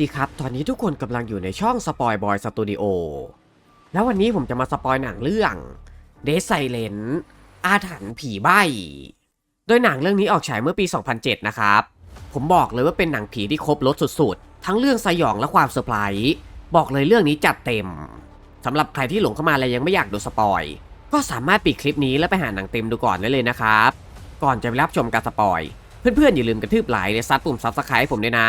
ดีครับ ตอนนี้ทุกคนกำลังอยู่ในช่องสปอยบอยสตูดิโอ แล้ววันนี้ผมจะมาสปอยหนังเรื่องเดซไซเลนอาถรรพ์ผีใบ โดยหนังเรื่องนี้ออกฉายเมื่อปี 2007 นะครับ ผมบอกเลยว่าเป็นหนังผีที่ครบรถสุดๆ ทั้งเรื่องสยองและความเซอร์ไพรส์ บอกเลยเรื่องนี้จัดเต็ม สำหรับใครที่หลงเข้ามาและยังไม่อยากดูสปอย ก็สามารถปิดคลิปนี้แล้วไปหาหนังเต็มดูก่อนได้เลยนะครับ ก่อนจะไปรับชมการสปอย เพื่อนๆอย่าลืมกระทืบไลค์และซัดปุ่มซับสไครต์ผมด้วยนะ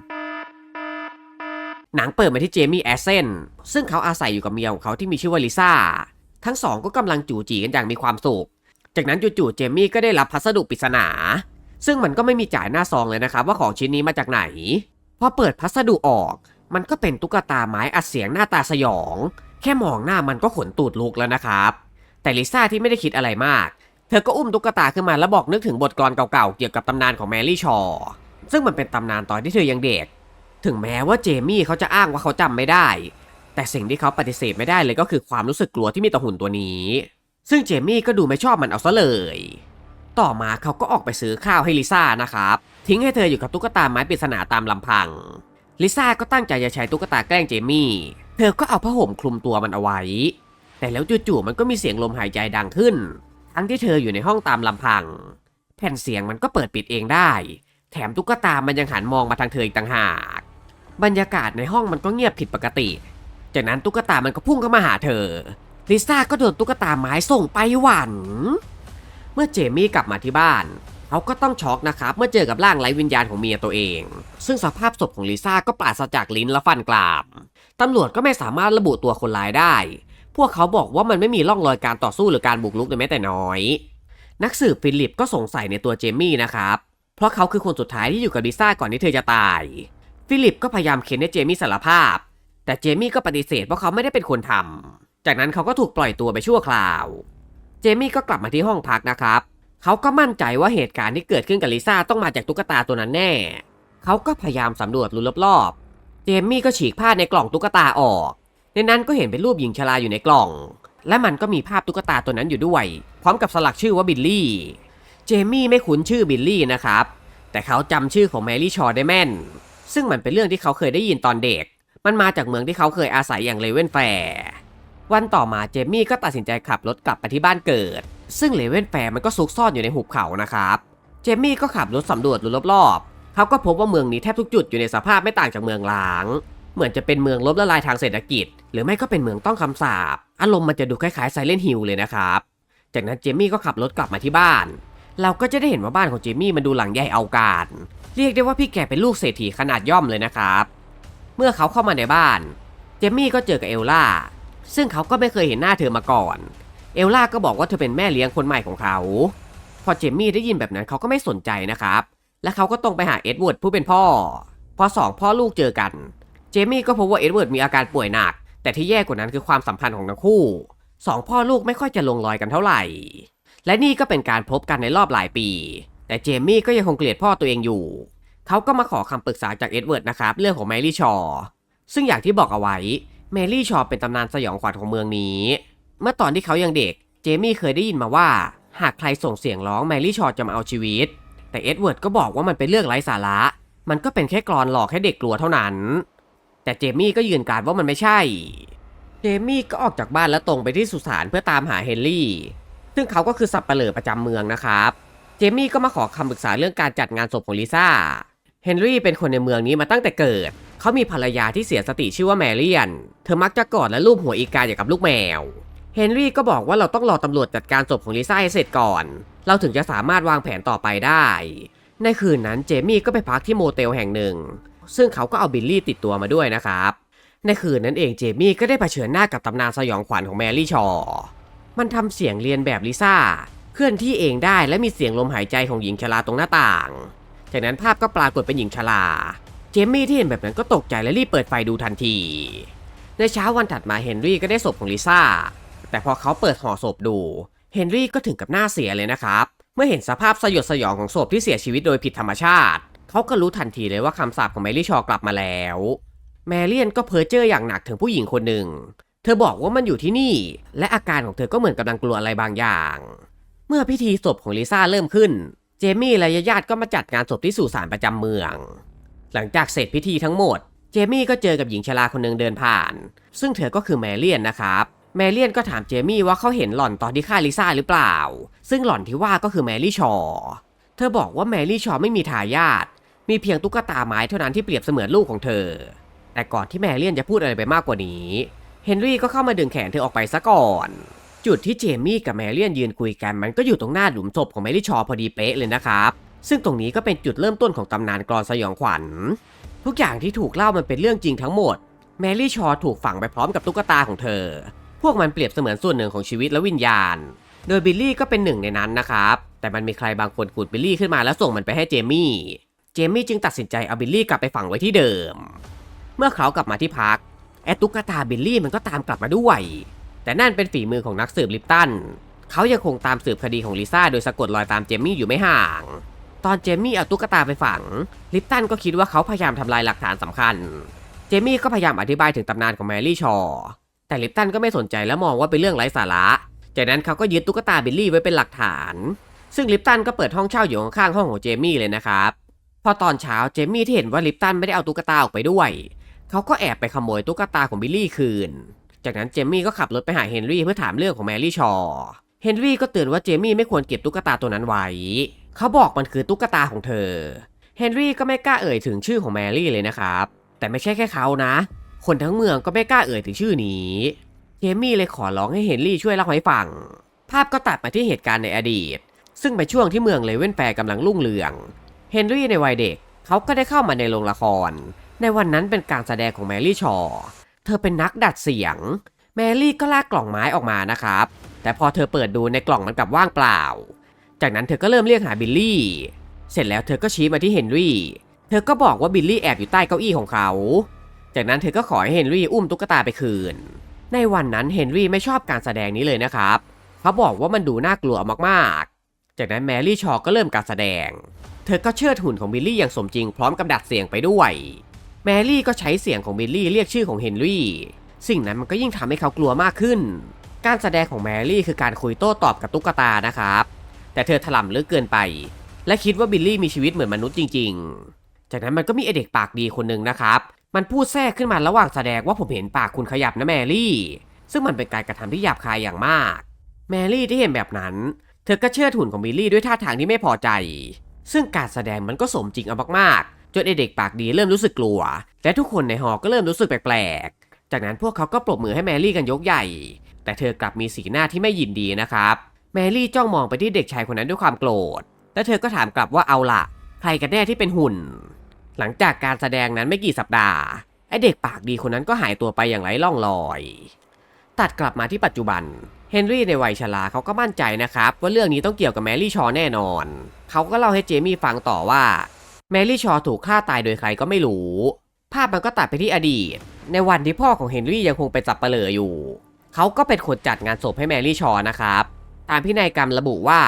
หนังเปิดมาที่เจมี่แอสเซนซึ่งเขาอาศัยอยู่กับเมียของเขาที่มีชื่อว่าลิซ่า ทั้งสองก็กำลังจู่จีกันอย่างมีความสุข จากนั้นจู่ๆเจมี่ก็ได้รับพัสดุปริศนา ซึ่งมันก็ไม่มีจ่ายหน้าซองเลยนะครับว่าของชิ้นนี้มาจากไหน พอเปิดพัสดุออก มันก็เป็นตุ๊กตาไม้อัดเสียงหน้าตาสยอง แค่มองหน้ามันก็ขนตูดลุกแล้วนะครับ แต่ลิซ่าที่ไม่ได้คิดอะไรมาก เธอก็อุ้มตุ๊กตาขึ้นมาแล้วบอกนึกถึงบทกลอนเก่าๆเกี่ยวกับตำนานของแมรี่ชอว์ซึ่งมันเป็นตำนานตอนที่เธอยังเด็ก ถึงแม้ว่าเจมี่เขาจะอ้างว่าเขาจำไม่ได้ แต่สิ่งที่เขาปฏิเสธไม่ได้เลยก็คือความรู้สึกกลัวที่มีต่อหุ่นตัวนี้ ซึ่งเจมี่ก็ดูไม่ชอบมันเอาซะเลย ต่อมาเขาก็ออกไปซื้อข้าวให้ลิซ่านะครับ ทิ้งให้เธออยู่กับตุ๊กตาไม้ปริศนาตามลำพัง ลิซ่าก็ตั้งใจจะใช้ตุ๊กตาแกล้งเจมี่ เธอก็เอาผ้าห่มคลุมตัวมันเอาไว้ แต่แล้วจู่ๆมันก็มีเสียงลมหายใจดังขึ้น ทั้งที่เธออยู่ในห้องตามลำพัง แผ่นเสียงมันก็เปิดปิดเองได้ แถมตุ๊กตามันยังหันมองมาทางเธออีกต่างหาก บรรยากาศในห้องมันก็เงียบผิดปกติ จากนั้นตุ๊กตามันก็พุ่งเข้ามาหาเธอ ลิซ่าก็โดนตุ๊กตาไม้ส่งไปหวัน เมื่อเจมี่กลับมาที่บ้าน เขาก็ต้องช็อกนะครับ เมื่อเจอกับร่างไร้วิญญาณของเมียตัวเอง ซึ่งสภาพศพของลิซ่าก็ปราศจากลิ้นและฟันกรามตำรวจก็ไม่สามารถระบุตัวคนร้ายได้ พวกเขาบอกว่ามันไม่มีร่องรอยการต่อสู้หรือการบุกรุกเลยแม้แต่น้อย นักสืบฟิลิปก็สงสัยในตัวเจมี่นะครับ เพราะเขาคือคนสุดท้ายที่อยู่กับลิซ่าก่อนที่เธอจะตาย ฟิลิปก็พยายามเค้นให้เจมี่สารภาพ แต่เจมี่ก็ปฏิเสธว่าเขาไม่ได้เป็นคนทำจากนั้นเขาก็ถูกปล่อยตัวไปชั่วคราว เจมี่ก็กลับมาที่ห้องพักนะครับ เขาก็มั่นใจว่าเหตุการณ์ที่เกิดขึ้นกับลิซ่าต้องมาจากตุ๊กตาตัวนั้นแน่ เขาก็พยายามสำรวจรูรอบๆ เจมี่ก็ฉีกผ้าในกล่องตุ๊กตาออก ในนั้นก็เห็นเป็นรูปหญิงชราอยู่ในกล่อง และมันก็มีภาพตุ๊กตาตัวนั้นอยู่ด้วย พร้อมกับสลักชื่อว่าบิลลี่ เจมี่ไม่คุ้นชื่อบิลลี่นะครับ แต่เขาจำชื่อของแมรี่ชอได้แม่น ซึ่งมันเป็นเรื่องที่เขาเคยได้ยินตอนเด็ก มันมาจากเมืองที่เขาเคยอาศัยอย่างเลเวนแฟร์วันต่อมาเจมี่ก็ตัดสินใจขับรถกลับไปที่บ้านเกิด ซึ่งเลเวนแฟร์มันก็ซุกซ่อนอยู่ในหุบเขานะครับ เจมี่ก็ขับรถสำรวจดูรอบๆเขาก็พบว่าเมืองนี้แทบทุกจุดอยู่ในสภาพไม่ต่างจากเมืองล้าง เหมือนจะเป็นเมืองล้มละลายทางเศรษฐกิจ หรือไม่ก็เป็นเมืองต้องคำสาป อารมณ์มันจะดูคล้ายๆไซเลนฮิลเลยนะครับ จากนั้นเจมี่ก็ขับรถกลับมาที่บ้าน เราก็จะได้เห็นว่าบ้านของเจมี่มันดูหลังใหญ่เอาการ เรียกได้ว่าพี่แกเป็นลูกเศรษฐีขนาดย่อมเลยนะครับ เมื่อเขาเข้ามาในบ้าน เจมี่ก็เจอกับเอลล่า ซึ่งเขาก็ไม่เคยเห็นหน้าเธอมาก่อน เอลล่าก็บอกว่าเธอเป็นแม่เลี้ยงคนใหม่ของเขา พอเจมี่ได้ยินแบบนั้นเขาก็ไม่สนใจนะครับ และเขาก็ตรงไปหาเอ็ดเวิร์ดผู้เป็นพ่อ พอสองพ่อลูกเจอกัน เจมี่ก็พบว่าเอ็ดเวิร์ดมีอาการป่วยหนัก แต่ที่แย่กว่านั้นคือความสัมพันธ์ของทั้งคู่ สองพ่อลูกไม่ค่อยจะลงรอยกันเท่าไหร่ และนี่ก็เป็นการพบกันในรอบหลายปี แต่เจมี่ก็ยังคงเกลียดพ่อตัวเองอยู่ เขาก็มาขอคำปรึกษาจากเอ็ดเวิร์ดนะครับ เรื่องของแมรี่ชอว์ซึ่งอย่างที่บอกเอาไว้ แมรี่ชอว์เป็นตำนานสยองขวัญของเมืองนี้ เมื่อตอนที่เขายังเด็ก เจมี่เคยได้ยินมาว่า หากใครส่งเสียงร้องแมรี่ชอว์จะมาเอาชีวิต แต่เอ็ดเวิร์ดก็บอกว่ามันเป็นเรื่องไร้สาระ มันก็เป็นแค่กรอนหลอกให้เด็กกลัวเท่านั้น แต่เจมี่ก็ยืนการว่ามันไม่ใช่ เจมี่ก็ออกจากบ้านแล้วตรงไปที่สุสานเพื่อตามหาเฮนรี่ ซึ่งเขาก็คือสับเปลือประจำเมืองนะครับ จมี่ก็มาขอคำปรึกษาเรื่องการจัดงานศพของลิซ่า เฮนรี่เป็นคนในเมืองนี้มาตั้งแต่เกิด เขามีภรรยาที่เสียสติชื่อว่าแมรี่น เธอมักจะกอดและลูบหัวอีกาอย่างกับลูกแมว เฮนรี่ก็บอกว่าเราต้องรอตำรวจจัดการศพของลิซ่าให้เสร็จก่อน เราถึงจะสามารถวางแผนต่อไปได้ ในคืนนั้นเจมี่ก็ไปพักที่โมเตลแห่งหนึ่ง ซึ่งเขาก็เอาบิลลี่ติดตัวมาด้วยนะครับ ในคืนนั้นเองเจมี่ก็ได้เผชิญหน้ากับตำนานสยองขวัญของแมรี่ชอว์มันทำเสียงเรียนแบบลิซ่า เคลื่อนที่เองได้และมีเสียงลมหายใจของหญิงชราตรงหน้าต่าง จากนั้นภาพก็ปรากฏเป็นหญิงชรา เจมี่ที่เห็นแบบนั้นก็ตกใจและรีบเปิดไฟดูทันที ในเช้าวันถัดมาเฮนรี่ก็ได้ศพของลิซ่า แต่พอเขาเปิดห่อศพดู เฮนรี่ก็ถึงกับหน้าเสียเลยนะครับ เมื่อเห็นสภาพสยดสยองของศพที่เสียชีวิตโดยผิดธรรมชาติ เขาก็รู้ทันทีเลยว่าคำสาปของแมรี่ชอกลับมาแล้ว แมเรียนก็เพ้อเจ้ออย่างหนักถึงผู้หญิงคนหนึ่ง เธอบอกว่ามันอยู่ที่นี่ และอาการของเธอก็เหมือนกำลังกลัวอะไรบางอย่าง เมื่อพิธีศพของลิซ่าเริ่มขึ้น เจมี่และญาติก็มาจัดงานศพที่สุสานประจำเมือง หลังจากเสร็จพิธีทั้งหมด เจมี่ก็เจอกับหญิงชราคนหนึ่งเดินผ่าน ซึ่งเธอก็คือแมเรียนนะครับ แมเรียนก็ถามเจมี่ว่าเขาเห็นหล่อนตอนที่ฆ่าลิซ่าหรือเปล่า ซึ่งหล่อนที่ว่าก็คือแมรี่ชอ เธอบอกว่าแมรี่ชอไม่มีทายาท มีเพียงตุ๊กตาไม้เท่านั้นที่เปรียบเสมือนลูกของเธอ แต่ก่อนที่แมเรียนจะพูดอะไรไปมากกว่านี้ เฮนรี่ก็เข้ามาดึงแขนเธอออกไปซะก่อน จุดที่เจมี่กับแมเรียนยืนคุยกันมันก็อยู่ตรงหน้าหลุมศพของแมรี่ชอพอดีเป๊ะเลยนะครับ ซึ่งตรงนี้ก็เป็นจุดเริ่มต้นของตำนานกรอนสยองขวัญ ทุกอย่างที่ถูกเล่ามันเป็นเรื่องจริงทั้งหมด แมรี่ชอถูกฝังไปพร้อมกับตุ๊กตาของเธอ พวกมันเปรียบเสมือนส่วนหนึ่งของชีวิตและวิญญาณ โดยบิลลี่ก็เป็นหนึ่งในนั้นนะครับ แต่มันมีใครบางคนขุดบิลลี่ขึ้นมาแล้วส่งมันไปให้เจมี่ เจมี่จึงตัดสินใจเอาบิลลี่กลับไปฝังไว้ที่เดิม เมื่อเขากลับมาที่พักแอดตุ๊กตาบิลลี่มันก็ตามกลับมาด้วย แต่นั่นเป็นฝีมือของนักสืบลิปตัน เขายังคงตามสืบคดีของลิซ่าโดยสะกดรอยตามเจมี่อยู่ไม่ห่าง ตอนเจมี่เอาตุ๊กตาไปฝัง ลิปตันก็คิดว่าเขาพยายามทำลายหลักฐานสำคัญ เจมี่ก็พยายามอธิบายถึงตำนานของแมรี่ชอ แต่ลิปตันก็ไม่สนใจและมองว่าเป็นเรื่องไร้สาระ จากนั้นเขาก็ยึดตุ๊กตาบิลลี่ไว้เป็นหลักฐาน ซึ่งลิปตันก็เปิดห้องเช่าอยู่ข้างๆห้องของเจมี่เลยนะครับ พอตอนเช้าเจมี่ที่เห็นว่าลิปตันไม่ได้เอาตุ๊กตาออกไปด้วย เขาก็แอบไปขโมยตุ๊กตาของบิลลี่คืน จากนั้นเจมี่ก็ขับรถไปหาเฮนรี่เพื่อถามเรื่องของแมรี่ชอเฮนรี่ก็เตือนว่าเจมี่ไม่ควรเก็บตุ๊กตาตัวนั้นไว้ เขาบอกมันคือตุ๊กตาของเธอ เฮนรี่ก็ไม่กล้าเอ่ยถึงชื่อของแมรี่เลยนะครับ แต่ไม่ใช่แค่เขานะ คนทั้งเมืองก็ไม่กล้าเอ่ยถึงชื่อนี้ เจมี่เลยขอร้องให้เฮนรี่ช่วยเล่าให้ฟัง ภาพก็ตัดมาที่เหตุการณ์ในอดีต ซึ่งเป็นช่วงที่เมืองเลเวนแฟร์กำลังรุ่งเรือง เฮนรี่ในวัยเด็กเขาก็ได้เข้ามาในโรงละคร ในวันนั้นเป็นการแสดงของแมรี่ชอ เธอเป็นนักดัดเสียง แมรี่ก็ลากกล่องไม้ออกมานะครับ แต่พอเธอเปิดดูในกล่องมันกลับว่างเปล่า จากนั้นเธอก็เริ่มเรียกหาบิลลี่ เสร็จแล้วเธอก็ชี้มาที่เฮนรี่ เธอก็บอกว่าบิลลี่แอบอยู่ใต้เก้าอี้ของเขา จากนั้นเธอก็ขอให้เฮนรี่อุ้มตุ๊กตาไปคืน ในวันนั้นเฮนรี่ไม่ชอบการแสดงนี้เลยนะครับ เขาบอกว่ามันดูน่ากลัวมากๆ จากนั้นแมรี่ชอก็เริ่มการแสดง เธอก็เชิดหุ่นของบิลลี่อย่างสมจริงพร้อมกับดัดเสียงไปด้วย แมรี่ก็ใช้เสียงของบิลลี่เรียกชื่อของเฮนรี่ สิ่งนั้นมันก็ยิ่งทำให้เขากลัวมากขึ้น การแสดงของแมรี่คือการคุยโต้ตอบกับตุ๊กตานะครับ แต่เธอถล่ำลึกเกินไป และคิดว่าบิลลี่มีชีวิตเหมือนมนุษย์จริง ๆ จากนั้นมันก็มีเด็กปากดีคนหนึ่งนะครับ มันพูดแทรกขึ้นมาระหว่างแสดงว่าผมเห็นปากคุณขยับนะแมรี่ ซึ่งมันเป็นการกระทำที่หยาบคายอย่างมาก แมรี่ที่เห็นแบบนั้น เธอก็เชื่อถุนของบิลลี่ด้วยท่าทางที่ไม่พอใจ ซึ่งการแสดงมันก็สมจริงเอามากๆ จนไอเด็กปากดีเริ่มรู้สึกกลัว และทุกคนในหอก็เริ่มรู้สึกแปลกๆ จากนั้นพวกเขาก็ปรบมือให้แมรี่กันยกใหญ่ แต่เธอกลับมีสีหน้าที่ไม่ยินดีนะครับ แมรี่จ้องมองไปที่เด็กชายคนนั้นด้วยความโกรธ และเธอก็ถามกลับว่าเอาละใครกันแน่ที่เป็นหุ่น หลังจากการแสดงนั้นไม่กี่สัปดาห์ไอเด็กปากดีคนนั้นก็หายตัวไปอย่างไร้ร่องรอย ตัดกลับมาที่ปัจจุบันเฮนรี่ในวัยชราเขาก็มั่นใจนะครับ ว่าเรื่องนี้ต้องเกี่ยวกับแมรี่ชอแน่นอน เขาก็เล่าให้เจมี่ฟังต่อว่า แมรี่ชอถูกฆ่าตายโดยใครก็ไม่รู้ ภาพมันก็ตัดไปที่อดีต ในวันที่พ่อของเฮนรี่ยังคงเป็นสับเปลืออยู่ เขาก็เป็นคนจัดงานศพให้แมรี่ชอนะครับ ตามพินัยกรรมระบุว่า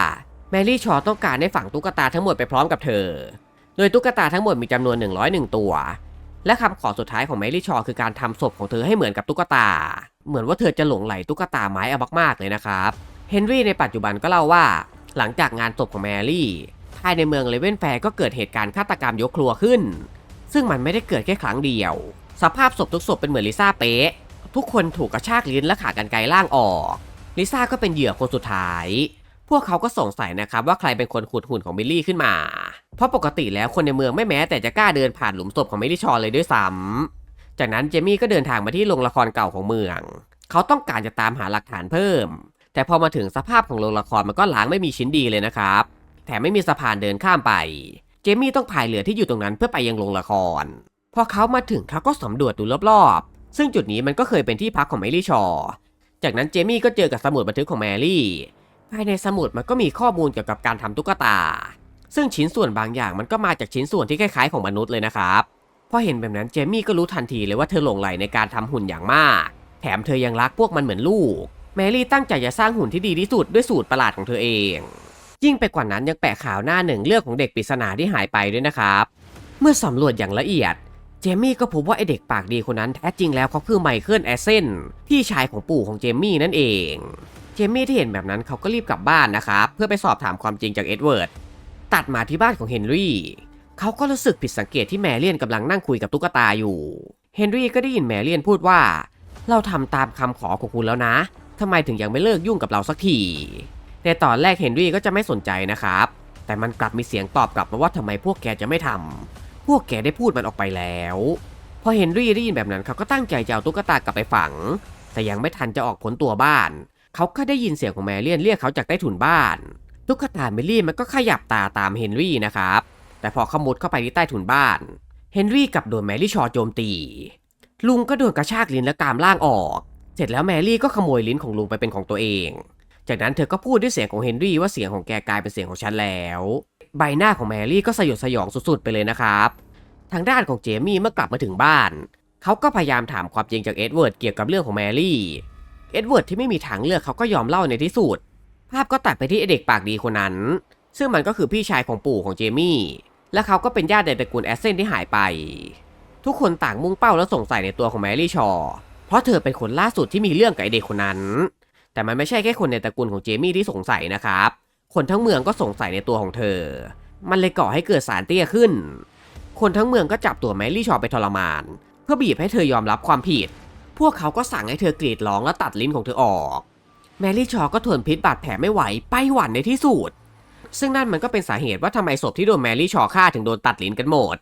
แมรี่ชอต้องการให้ฝังตุ๊กตาทั้งหมดไปพร้อมกับเธอ โดยตุ๊กตาทั้งหมดมีจำนวน 101 ตัว และคำขอสุดท้ายของแมรี่ชอคือการทำศพของเธอให้เหมือนกับตุ๊กตา เหมือนว่าเธอจะหลงไหลตุ๊กตาไม้เอามากๆเลยนะครับ เฮนรี่ในปัจจุบันก็เล่าว่า หลังจากงานศพของแมรี่ ภายในเมืองเลเวนแฟร์ก็เกิดเหตุการณ์ฆาตกรรมยกครัวขึ้น ซึ่งมันไม่ได้เกิดแค่ครั้งเดียว สภาพศพทุกศพเป็นเหมือนลิซ่าเป๊ะ ทุกคนถูกกระชากลิ้นและขากรรไกรล่างออก ลิซ่าก็เป็นเหยื่อคนสุดท้าย พวกเขาก็สงสัยนะครับว่าใครเป็นคนขุดหุ่นของบิลลี่ขึ้นมา เพราะปกติแล้วคนในเมืองไม่แม้แต่จะกล้าเดินผ่านหลุมศพของเมลิชอนเลยด้วยซ้ำจากนั้นเจมี่ก็เดินทางมาที่โรงละครเก่าของเมือง เขาต้องการจะตามหาหลักฐานเพิ่ม แต่พอมาถึงสภาพของโรงละครมันก็ล้างไม่มีชิ้นดีเลยนะครับ แถมไม่มีสะพานเดินข้ามไป เจมี่ต้องพายเรือที่อยู่ตรงนั้นเพื่อไปยังโรงละคร พอเขามาถึงเขาก็สำรวจดูรอบๆ ซึ่งจุดนี้มันก็เคยเป็นที่พักของแมรี่ชอ จากนั้นเจมี่ก็เจอกับสมุดบันทึกของแมรี่ภายในสมุดมันก็มีข้อมูลเกี่ยวกับการทำตุ๊กตา ซึ่งชิ้นส่วนบางอย่างมันก็มาจากชิ้นส่วนที่คล้ายๆของมนุษย์เลยนะครับพอเห็นแบบนั้นเจมี่ก็รู้ทันทีเลยว่าเธอหลงไหลในการทำหุ่นอย่างมาก แถมเธอยังรักพวกมันเหมือนลูก แมรี่ตั้งใจจะสร้างหุ่นที่ดีที่สุดด้วยสูตรประหลาดของเธอเอง ยิ่งไปกว่านั้นยังแปะข่าวหน้าหนึ่งเรื่องของเด็กปริศนาที่หายไปด้วยนะครับ เมื่อสำรวจอย่างละเอียด เจมี่ก็พบว่าไอเด็กปากดีคนนั้นแท้จริงแล้วเขาคือไมเคิลแอสเซนพี่ชายของปู่ของเจมี่นั่นเอง เจมี่ที่เห็นแบบนั้นเขาก็รีบกลับบ้านนะครับเพื่อไปสอบถามความจริงจากเอ็ดเวิร์ดตัดมาที่บ้านของเฮนรี่เขาก็รู้สึกผิดสังเกตที่แมเลียนกำลังนั่งคุยกับตุ๊กตาอยู่ เฮนรี่ก็ได้ยินแมเลียนพูดว่า เราทำตามคำขอของคุณแล้วนะทำไมถึงยังไม่เลิกยุ่งกับเราสักที ในตอนแรกเฮนรี่ก็จะไม่สนใจนะครับ แต่มันกลับมีเสียงตอบกลับมาว่าทำไมพวกแกจะไม่ทำพวกแกได้พูดมันออกไปแล้ว พอเฮนรี่ได้ยินแบบนั้นเขาก็ตั้งใจจะเอาตุ๊กตากลับไปฝัง แต่ยังไม่ทันจะออกผลตัวบ้าน เขาก็ได้ยินเสียงของแมเลียนเรียกเขาจากใต้ถุนบ้าน ตุ๊กตาเมลี่มันก็ขยับตาตามเฮนรี่นะครับ แต่พอเขามุดเข้าไปที่ใต้ถุนบ้าน เฮนรี่กลับโดนแมรี่ชอโจมตี ลุงก็โดนกระชากลิ้นและกรามล่างออก เสร็จแล้วแมรี่ก็ขโมยลิ้นของลุงไปเป็นของตัวเอง จากนั้นเธอก็พูดด้วยเสียงของเฮนรี่ว่าเสียงของแกกลายเป็นเสียงของฉันแล้ว ใบหน้าของแมรี่ก็สยดสยองสุดๆไปเลยนะครับ ทางด้านของเจมี่เมื่อกลับมาถึงบ้าน เขาก็พยายามถามความจริงจากเอ็ดเวิร์ดเกี่ยวกับเรื่องของแมรี่ เอ็ดเวิร์ดที่ไม่มีทางเลือกเขาก็ยอมเล่าในที่สุด ภาพก็ตัดไปที่เด็กปากดีคนนั้น ซึ่งมันก็คือพี่ชายของปู่ของเจมี่ และเขาก็เป็นญาติในตระกูลแอสเซนที่หายไป ทุกคนต่างมุ่งเป้าและสงสัยในตัวของแมรี่ชอ เพราะเธอเป็นคนล่าสุดที่มีเรื่องกับเด็กคนนั้น แต่มันไม่ใช่แค่คนในตระกูลของเจมี่ที่สงสัยนะครับ คนทั้งเมืองก็สงสัยในตัวของเธอ มันเลยก่อให้เกิดสารเตี้ยขึ้น คนทั้งเมืองก็จับตัวแมรี่ชอไปทรมาน เพื่อบีบให้เธอยอมรับความผิด พวกเขาก็สั่งให้เธอกรีดร้องและตัดลิ้นของเธอออก แมรี่ชอก็ทนพิษบาดแผลไม่ไหวไปหวั่นในที่สุด ซึ่งนั่นมันก็เป็นสาเหตุว่าทำไมศพที่โดนแมรี่ชอฆ่าถึงโดนตัดลิ้นกันหมด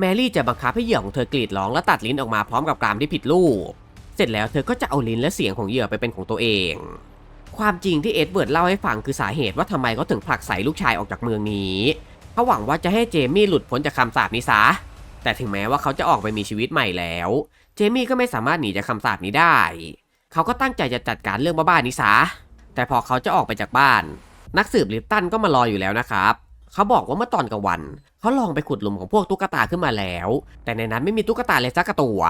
แมรี่จะบังคับให้เหยื่อของเธอกรีดร้องและตัดลิ้นออกมาพร้อมกับกรามที่ผิดรูป เสร็จแล้วเธอก็จะเอาลิ้นและเสียงของเหยื่อไปเป็นของตัวเอง ความจริงที่เอ็ดเวิร์ดเล่าให้ฟังคือสาเหตุว่าทำไมเขาถึงผลักใส่ลูกชายออกจากเมืองนี้เขาหวังว่าจะให้เจมี่หลุดพ้นจากคำสาปนี้ซะแต่ถึงแม้ว่าเขาจะออกไปมีชีวิตใหม่แล้ว เจมี่ก็ไม่สามารถหนีจากคำสาปนี้ได้ เขาก็ตั้งใจจะจัดการเรื่องบ้าๆนี้ซะแต่พอเขาจะออกไปจากบ้าน นักสืบลิปตันก็มารออยู่แล้วนะครับเขาบอกว่าเมื่อตอนกลางวัน เขาลองไปขุดหลุมของพวกตุ๊กตาขึ้นมาแล้ว แต่ในนั้นไม่มีตุ๊กตาเลยสักตัว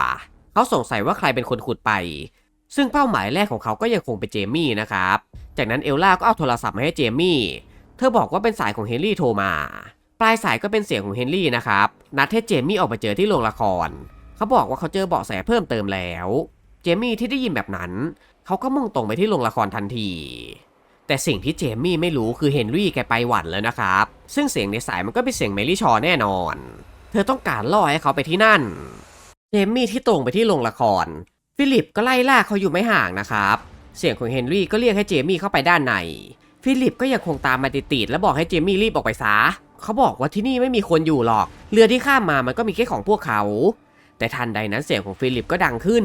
เขาสงสัยว่าใครเป็นคนขุดไป ซึ่งเป้าหมายแรกของเขาก็ยังคงเป็นเจมี่นะครับ จากนั้นเอลล่าก็เอาโทรศัพท์มาให้เจมี่ เธอบอกว่าเป็นสายของเฮนรี่โทรมา ปลายสายก็เป็นเสียงของเฮนรี่นะครับ นัดให้เจมี่ออกไปเจอที่โรงละคร เขาบอกว่าเขาเจอเบาะแสเพิ่มเติมแล้ว เจมี่ที่ได้ยินแบบนั้น เขาก็มุ่งตรงไปที่โรงละครทันทีแต่สิ่งที่เจมี่ไม่รู้คือเฮนรี่แกไปหวันแล้วนะครับ ซึ่งเสียงในสายมันก็เป็นเสียงเมลี่ชอแน่นอน เธอต้องการล่อให้เขาไปที่นั่น เจมี่ที่ตรงไปที่โรงละคร ฟิลิปก็ไล่ล่าเขาอยู่ไม่ห่างนะครับ เสียงของเฮนรี่ก็เรียกให้เจมี่เข้าไปด้านใน ฟิลิปก็ยังคงตามมาติดๆและบอกให้เจมี่รีบออกไปซะเขาบอกว่าที่นี่ไม่มีคนอยู่หรอก เรือที่ข้ามมามันก็มีแค่ของพวกเขา แต่ทันใดนั้นเสียงของฟิลิปก็ดังขึ้น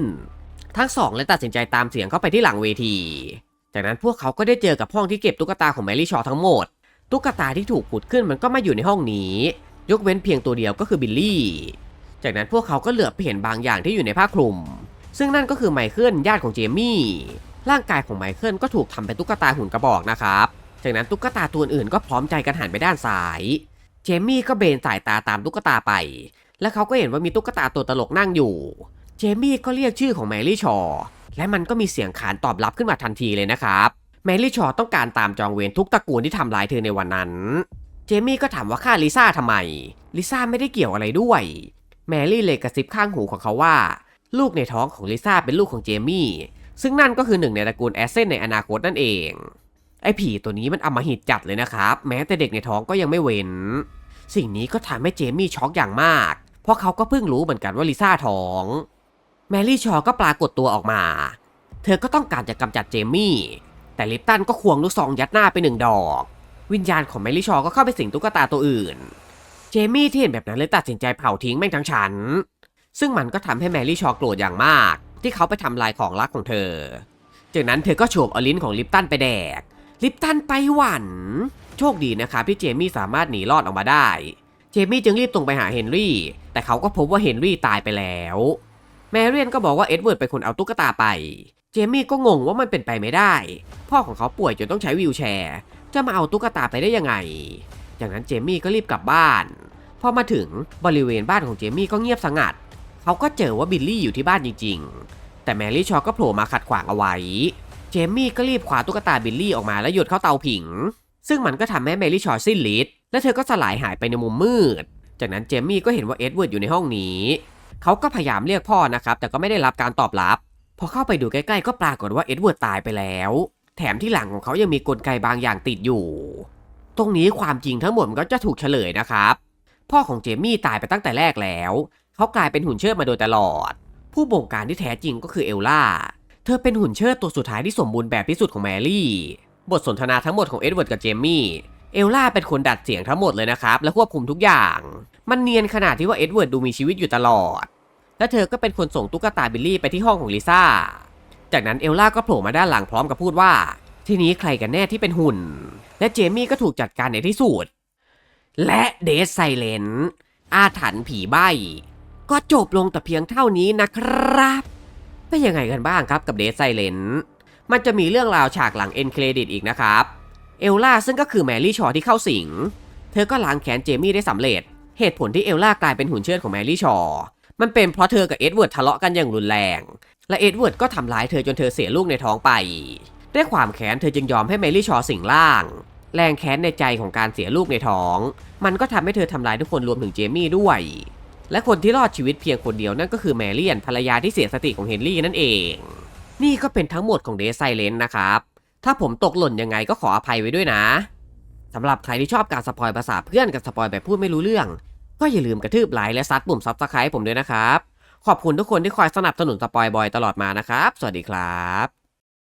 ทั้งสองเลยตัดสินใจตามเสียงเข้าไปที่หลังเวที จากนั้นพวกเขาก็ได้เจอกับห้องที่เก็บตุ๊กตาของแมรี่ชอทั้งหมด ตุ๊กตาที่ถูกขุดขึ้นมันก็มาอยู่ในห้องนี้ ยกเว้นเพียงตัวเดียวก็คือบิลลี่ จากนั้นพวกเขาก็เหลือไปเห็นบางอย่างที่อยู่ในผ้าคลุม ซึ่งนั่นก็คือไมเคิลญาติของเจมี่ ร่างกายของไมเคิลก็ถูกทำเป็นตุ๊กตาหุ่นกระบอกนะครับ จากนั้นตุ๊กตาตัวอื่นก็พร้อมใจกันหันไปด้านซ้าย เจมี่ก็เบนสายตาตามตุ๊กตาไป และเขาก็เห็นว่ามีตุ๊กตาตัวตลกนั่งอยู่ เจมี่ก็เรียกชื่อของแมรี่ชอ และมันก็มีเสียงขานตอบรับขึ้นมาทันทีเลยนะครับ แมรี่ชอต้องการตามจองเวรทุกตระกูลที่ทำร้ายเธอในวันนั้น เจมี่ก็ถามว่าฆ่าลิซ่าทำไม ลิซ่าไม่ได้เกี่ยวอะไรด้วย แมรี่เลยกระซิบข้างหูของเขาว่า ลูกในท้องของลิซ่าเป็นลูกของเจมี่ ซึ่งนั่นก็คือหนึ่งในตระกูลแอสเซนในอนาคตนั่นเอง ไอ้ผีตัวนี้มันอำมหิตจัดเลยนะครับ แม้แต่เด็กในท้องก็ยังไม่เว้น สิ่งนี้ก็ทำให้เจมี่ช็อกอย่างมาก เพราะเขาก็เพิ่งรู้เหมือนกันว่าลิซ่าท้อง แมรี่ชอก็ปรากฏตัวออกมา เธอก็ต้องการจะกำจัดเจมี่ แต่ลิปตันก็ควงลูกซองยัดหน้าไปหนึ่งดอก วิญญาณของแมรี่ชอก็เข้าไปสิงตุ๊กตาตัวอื่น เจมี่ที่เห็นแบบนั้นเลยตัดสินใจเผาทิ้งแม่งทั้งชั้นซึ่งมันก็ทำให้แมรี่ชอโกรธอย่างมาก ที่เขาไปทำลายของรักของเธอ จากนั้นเธอก็โฉบเอาลิ้นของลิปตันไปแดก ลิปตันไปหวัน โชคดีนะครับที่เจมี่สามารถหนีรอดออกมาได้ เจมี่จึงรีบตรงไปหาเฮนรี่ แต่เขาก็พบว่าเฮนรี่ตายไปแล้ว แมเรียนก็บอกว่าเอ็ดเวิร์ดเป็นคนเอาตุ๊กตาไป เจมี่ก็งงว่ามันเป็นไปไม่ได้ พ่อของเขาป่วยจนต้องใช้วีลแชร์ จะมาเอาตุ๊กตาไปได้ยังไง จากนั้นเจมี่ก็รีบกลับบ้าน พอมาถึงบริเวณบ้านของเจมี่ก็เงียบสงัด เขาก็เจอว่าบิลลี่อยู่ที่บ้านจริง ๆ แต่แมรี่ชอก็โผล่มาขัดขวางเอาไว้ เจมี่ก็รีบคว้าตุ๊กตาบิลลี่ออกมาแล้วโยนเข้าเตาผิง ซึ่งมันก็ทำให้เมลี่ชอสิ้นฤทธิ์ และเธอก็สลายหายไปในมุมมืด จากนั้นเจมมี่ก็เห็นว่าเอ็ดเวิร์ดอยู่ในห้องนี้ เขาก็พยายามเรียกพ่อนะครับ แต่ก็ไม่ได้รับการตอบรับ พอเข้าไปดูใกล้ๆ ก็ปรากฏว่าเอ็ดเวิร์ดตายไปแล้ว แถมที่หลังของเขายังมีกลไกบางอย่างติดอยู่ ตรงนี้ความจริงทั้งหมดมันก็จะถูกเฉลยนะครับ พ่อของเจมี่ตายไปตั้งแต่แรกแล้ว เขากลายเป็นหุ่นเชิดมาโดยตลอด ผู้บงการที่แท้จริงก็คือเอลล่า เธอเป็นหุ่นเชิดตัวสุดท้ายที่สมบูรณ์แบบที่สุดของแมรี่ บทสนทนาทั้งหมดของเอ็ดเวิร์ดกับเจมี่เอลล่าเป็นคนดัดเสียงทั้งหมดเลยนะครับ และควบคุมทุกอย่าง มันเนียนขนาดที่ว่าเอ็ดเวิร์ดดูมีชีวิตอยู่ตลอด และเธอก็เป็นคนส่งตุ๊กตาบิลลี่ไปที่ห้องของลิซ่า จากนั้นเอลล่าก็โผล่มาด้านหลังพร้อมกับพูดว่า ทีนี้ใครกันแน่ที่เป็นหุ่น และเจมี่ก็ถูกจัดการในที่สุด และเดซไซเลนอาถรรพ์ผีใบ ก็จบลงแต่เพียงเท่านี้นะครับ เป็นยังไงกันบ้างครับกับเดซไซเลนมันจะมีเรื่องราวฉากหลังเอ็นเครดิตอีกนะครับ เอลล่าซึ่งก็คือแมรี่ชอที่เข้าสิง เธอก็ล้างแค้นเจมี่ได้สำเร็จ เหตุผลที่เอลล่ากลายเป็นหุ่นเชิดของแมรี่ชอ มันเป็นเพราะเธอกับเอ็ดเวิร์ดทะเลาะกันอย่างรุนแรง และเอ็ดเวิร์ดก็ทำร้ายเธอจนเธอเสียลูกในท้องไป ด้วยความแค้นเธอจึงยอมให้แมรี่ชอสิงร่าง แรงแค้นในใจของการเสียลูกในท้อง มันก็ทำให้เธอทำร้ายทุกคนรวมถึงเจมี่ด้วย และคนที่รอดชีวิตเพียงคนเดียวนั่นก็คือแมรี่นภรรยาที่เสียสติของเฮนรี่นั่นเอง นี่ก็เป็นทั้งหมดของเดซไซเลนนะครับ ถ้าผมตกหล่นยังไงก็ขออภัยไว้ด้วยนะสำหรับใครที่ชอบการสปอยภาษาเพื่อนกับสปอยแบบพูดไม่รู้เรื่อง ก็อย่าลืมกระทืบไลค์และซัดปุ่มซับสไครต์ผมด้วยนะครับ ขอบคุณทุกคนที่คอยสนับสนุนสปอยบอยตลอดมานะครับ สวัสดีครับ